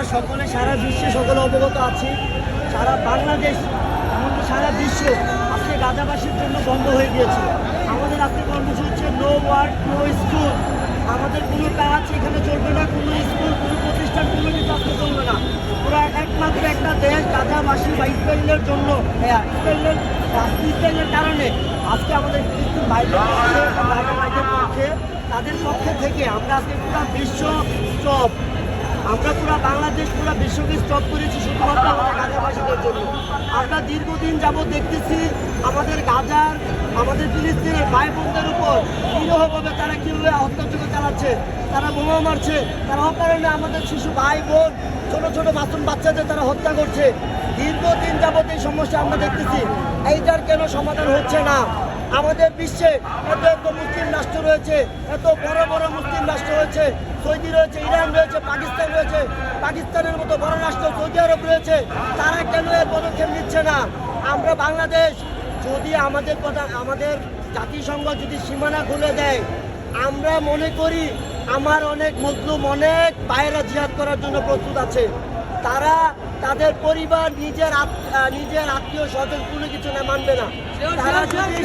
আমরা সকলে সারা বিশ্বে সকলে অবগত আছি। সারা বাংলাদেশ এমনকি সারা বিশ্ব আজকে গাজাবাসীর জন্য বন্ধ হয়ে গিয়েছে আমাদের আজকে কর্মসূচি হচ্ছে নো ওয়ার্ক নো স্কুল আমাদের কোনো কাজ এখানে চলবে না কোনো স্কুল কোনো প্রতিষ্ঠান কোনো কিছু আজকে চলবে না। ওরা একমাত্র একটা দেশ গাজাবাসী বা ইসরায়েলের জন্য। হ্যাঁ, ইসরায়েলের ইসরায়েলের কারণে আজকে আমাদের ফিলিস্তিন বাইরের পক্ষে তাদের পক্ষে থেকে আমরা আজকে পুরো বিশ্ব স্টপ আমরা পুরো বাংলাদেশ, পুরো বিশ্বকে স্টপ করেছি শুধুমাত্র আমাদের গাজাবাসীদের জন্য। আমরা দীর্ঘদিন যাবত দেখতেছি আমাদের গাজার, আমাদের ফিলিস্তিনের ভাই বোনদের উপর নিরহভাবে তারা কীভাবে হত্যাযোগ্য চালাচ্ছে, তারা বোমা মারছে, তারা অকারণে আমাদের শিশু ভাই বোন ছোট ছোট মাসুম বাচ্চাদের তারা হত্যা করছে। দীর্ঘদিন যাবত এই সমস্যা আমরা দেখতেছি। এইটার কেন সমাধান হচ্ছে না? আমাদের বিশ্বে এত এত মুসলিম রাষ্ট্র রয়েছে, এত বড় বড় মুসলিম রাষ্ট্র রয়েছে, সৌদি রয়েছে, ইরান রয়েছে, পাকিস্তান রয়েছে, পাকিস্তানের মতো বড় রাষ্ট্র সৌদি আরব রয়েছে, তারা কেন এর পদক্ষেপ নিচ্ছে না? আমরা বাংলাদেশ, যদি আমাদের কথা, আমাদের জাতিসংঘ যদি সীমানা খুলে দেয়, আমরা মনে করি আমার অনেক মজলুম অনেক বাইরে জিহাদ করার জন্য প্রস্তুত আছে। তারা তাদের পরিবার, নিজের নিজের আত্মীয় স্বজন কোনো কিছু না, মানবে না। তারা যদি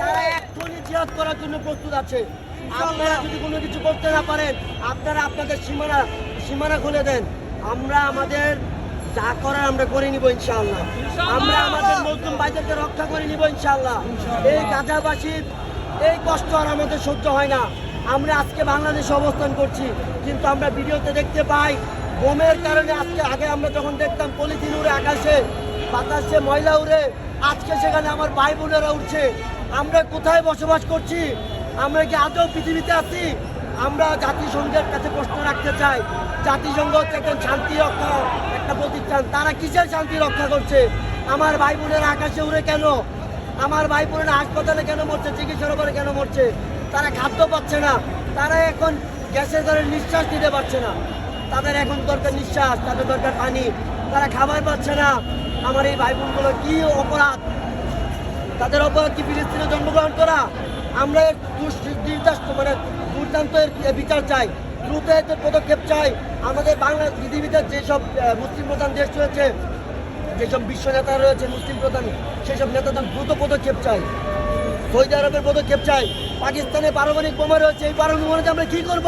তারা এক্ষুনি জিহাদ করার জন্য প্রস্তুত আছে। আপনারা যদি কোনো কিছু করতে না পারেন, আপনারা আপনাদের সীমানা সীমানা খুলে দেন। আমরা আমাদের যা করার আমরা করে নিব ইনশাআল্লাহ। আমরা আমাদের নতুন বাইদেরকে রক্ষা করে নিব ইনশাআল্লাহ। এই গাজাবাসীর এই কষ্ট আর আমাদের সহ্য হয় না। আমরা আজকে বাংলাদেশে অবস্থান করছি, কিন্তু আমরা ভিডিওতে দেখতে পাই বোমের কারণে আজকে, আগে আমরা যখন দেখতাম পলিথিন উড়ে আকাশে, বাতাসে ময়লা উড়ে, আজকে সেখানে আমার ভাই বোনেরা উঠছে আমরা কোথায় বসবাস করছি? আমরা কি আজও পৃথিবীতে আছি? আমরা জাতিসংঘের কাছে প্রশ্ন রাখতে চাই। জাতিসংঘ হচ্ছে একজন শান্তি রক্ষা, একটা প্রতিষ্ঠান। তারা কিসের শান্তি রক্ষা করছে? আমার ভাই বোনেরা আকাশে উড়ে কেন? আমার ভাই বোনেরা হাসপাতালে কেন মরছে? চিকিৎসার উপরে কেন মরছে? তারা খাদ্য পাচ্ছে না। তারা এখন গ্যাসের ধরে নিঃশ্বাস নিতে পারছে না। তাদের এখন দরকার নিঃশ্বাস, তাদের দরকার পানি। তারা খাবার পাচ্ছে না। আমার এই ভাই বোনগুলো কি অপরাধ? তাদের অপরাধ কি ফিলিস্তিনে জন্মগ্রহণ করা? আমরা নির্দিষ্ট মানে দুর্দান্ত বিচার চাই। দ্রুত পদক্ষেপ চাই। আমাদের বাংলা পৃথিবীতে যেসব মুসলিম প্রধান দেশ রয়েছে, যেসব বিশ্ব নেতা রয়েছে, মুসলিম প্রধান, সেসব নেতাদের দ্রুত পদক্ষেপ চাই। সৌদি আরবের পদক্ষেপ চাই। পাকিস্তানে পারমাণবিক বোমা রয়েছে, এই পারমাণবিক আমরা কী করব?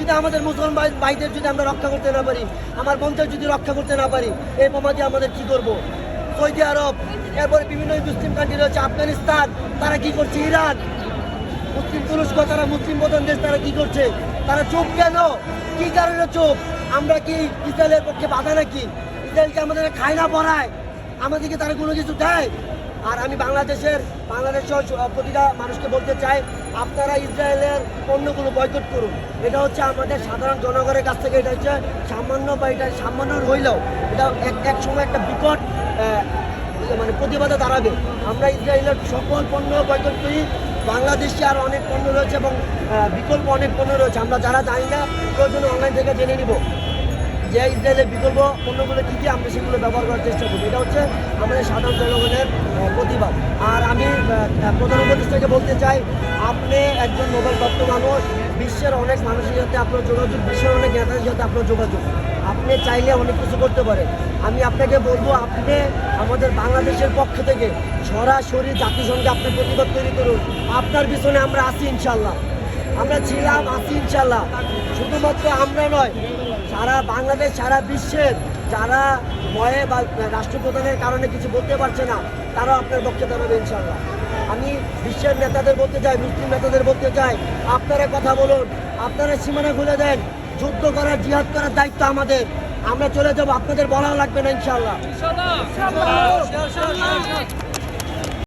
যদি আমাদের মুসলমান ভাই- ভাইদের যদি আমরা রক্ষা করতে না পারি, আমার বন্ধের যদি রক্ষা করতে না পারি, এই বোমা দিয়ে আমাদের কি করব? সৌদি আরব, এরপরে বিভিন্ন মুসলিম কান্ট্রি রয়েছে, আফগানিস্তান, তারা কি করছে? ইরান। মুসলিম তুরস্ক, তারা মুসলিম প্রধান দেশ, তারা কি করছে? তারা চুপ কেন? কি কারণে চুপ? আমরা কি ইসরায়েলের পক্ষে বাধা নাকি? ইসরায়েলকে আমাদের খায় না পড়ায় আমাদেরকে তারা কোনো কিছু দেয়? আর আমি বাংলাদেশের বাংলাদেশ সহ স- প্রতিটা মানুষকে বলতে চাই, আপনারা ইসরায়েলের পণ্যগুলো বয়কট করুন। এটা হচ্ছে আমাদের সাধারণ জনগণের কাছ থেকে, এটা হচ্ছে সামান্য বা এটা সামান্য রইলেও এটা এক এক সময় একটা বিকট মানে প্রতিবাদে দাঁড়াবে। আমরা ইসরায়েলের সকল পণ্য বয়কট করি, বাংলাদেশে আর অনেক পণ্য রয়েছে এবং বিকল্প অনেক পণ্য রয়েছে। আমরা যারা জানি না, প্রয়োজনে অনলাইন থেকে জেনে নিব। যে ইসরায়েলের বিকল্প পণ্যগুলো কী কী, আমরা সেগুলো ব্যবহার করার চেষ্টা করব। এটা হচ্ছে আমাদের সাধারণ জনগণের প্রতিবাদ। আর আমি প্রধান উপদেষ্টাকে বলতে চাই, আপনি একজন নোবেল প্রাপ্ত মানুষ, বিশ্বের অনেক মানুষের সাথে আপনার যোগাযোগ, বিশ্বের অনেক নেতাদের সাথে আপনার যোগাযোগ। আপনি চাইলে অনেক কিছু করতে পারেন। আমি আপনাকে বলব, আপনি আমাদের বাংলাদেশের পক্ষ থেকে সরাসরি জাতিসংঘে আপনি প্রতিবাদ তৈরি করুন। আপনার পিছনে আমরা আছি ইনশাল্লাহ আমরা ছিলাম, আছি ইনশাল্লাহ শুধুমাত্র আমরা নয় সারা বাংলাদেশ, সারা বিশ্বের যারা ভয়ে বা রাষ্ট্রপ্রধানের কারণে কিছু বলতে পারছে না, তারাও আপনার পক্ষে দাঁড়াবে ইনশাল্লাহ আমি বিশ্বের নেতাদের বলতে চাই, মুসলিম নেতাদের বলতে চাই, আপনারা কথা বলুন, আপনারা সীমানা খুলে দেন, যুদ্ধ করার, জিহাদ করার দায়িত্ব আমাদের। আমরা চলে যাব, আপনাদের বলাও লাগবে না ইনশাল্লাহ